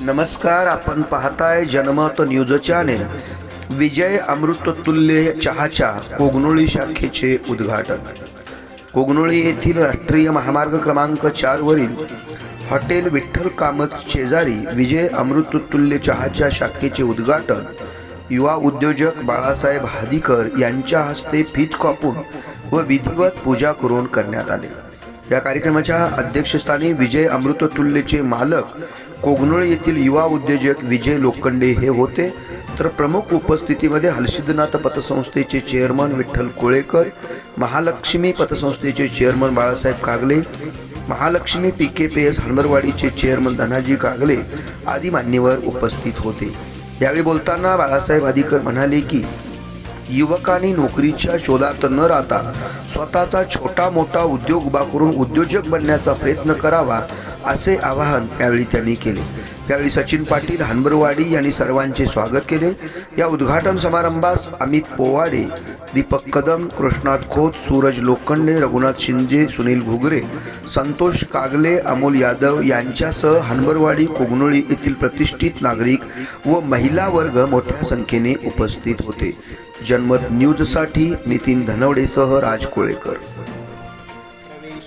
नमस्कार आपण पाहताय जनमत न्यूज चॅनेल. विजय अमृततुल्य चहाच्या कोगनोळी शाखेचे उद्घाटन. कोगनोळी येथील राष्ट्रीय महामार्ग क्रमांक चार वरील हॉटेल विठ्ठल कामत शेजारी विजय अमृततुल्य चहाच्या शाखेचे उद्घाटन युवा उद्योजक बाळासाहेब हादीकर यांच्या हस्ते फीत कापून व विधिवत पूजा करून करण्यात आले. या कार्यक्रमाच्या अध्यक्षस्थानी विजय अमृततुल्यचे मालक कोगनोळ येथील युवा उद्योजक विजय लोखंडे हे होते. तर प्रमुख उपस्थितीमध्ये हलसिद्धनाथ पतसंस्थेचे chairman Vitthal Kolekar Mahalakshmi पतसंस्थेचे chairman Balasaheb Kagale Mahalakshmi P K P S हनबरवाडीचे chairman Dhanaji कागले आदी मान्यवर उपस्थित होते. यावेळी बोलताना बाळासाहेब आदिकर म्हणाले की युवकांनी नोकरीच्या शोधात न राहता स्वतःचा छोटा मोठा उद्योग उभा करून उद्योजक बनण्याचा प्रयत्न करावा असे आवाहन यावेळी त्यांनी केले. त्यावेळी सचिन पाटील हनबरवाडी यांनी सर्वांचे स्वागत केले. या उद्घाटन समारंभास अमित पोवाडे दीपक कदम कृष्णात खोत सूरज लोखंडे रघुनाथ शिंदे सुनील घुगरे संतोष कागले अमोल यादव यांच्यासह हनबरवाडी कुगनोळी येथील प्रतिष्ठित नागरिक व महिला वर्ग मोठ्या संख्येने उपस्थित होते. जनमत न्यूजसाठी नितीन धनवडेसह राज कोळेकर.